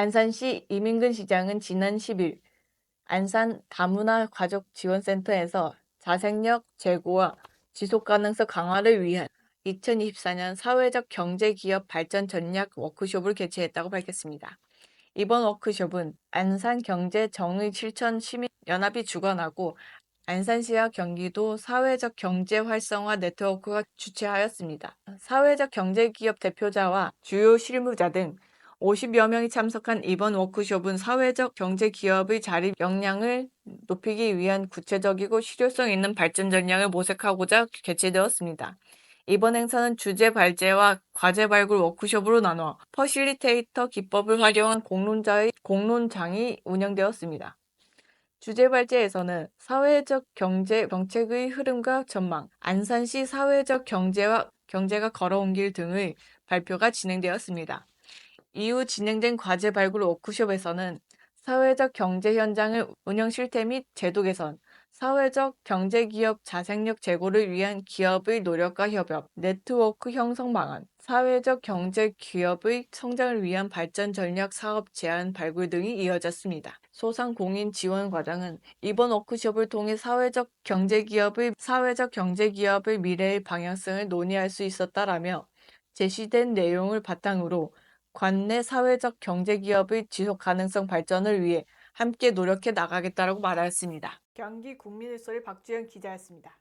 안산시 이민근 시장은 지난 10일 안산 다문화 가족 지원센터에서 자생력 제고와 지속 가능성 강화를 위한 2024년 사회적 경제 기업 발전 전략 워크숍을 개최했다고 밝혔습니다. 이번 워크숍은 안산 경제 정의 실천 시민 연합이 주관하고 안산시와 경기도 사회적 경제 활성화 네트워크가 주최하였습니다. 사회적 경제 기업 대표자와 주요 실무자 등 50여 명이 참석한 이번 워크숍은 사회적 경제 기업의 자립 역량을 높이기 위한 구체적이고 실효성 있는 발전 전략을 모색하고자 개최되었습니다. 이번 행사는 주제 발제와 과제 발굴 워크숍으로 나눠 퍼실리테이터 기법을 활용한 공론자의 공론장이 운영되었습니다. 주제 발제에서는 사회적 경제 정책의 흐름과 전망, 안산시 사회적 경제와 경제가 걸어온 길 등의 발표가 진행되었습니다. 이후 진행된 과제 발굴 워크숍에서는 사회적 경제 현장의 운영 실태 및 제도 개선, 사회적 경제 기업 자생력 제고를 위한 기업의 노력과 협업, 네트워크 형성 방안, 사회적 경제 기업의 성장을 위한 발전 전략 사업 제안 발굴 등이 이어졌습니다. 소상공인 지원 과장은 이번 워크숍을 통해 사회적 경제 기업의 사회적 경제 기업의 미래의 방향성을 논의할 수 있었다라며 제시된 내용을 바탕으로 관내 사회적 경제 기업의 지속 가능성 발전을 위해 함께 노력해 나가겠다라고 말하였습니다. 경기 국민의 소리 박주영 기자였습니다.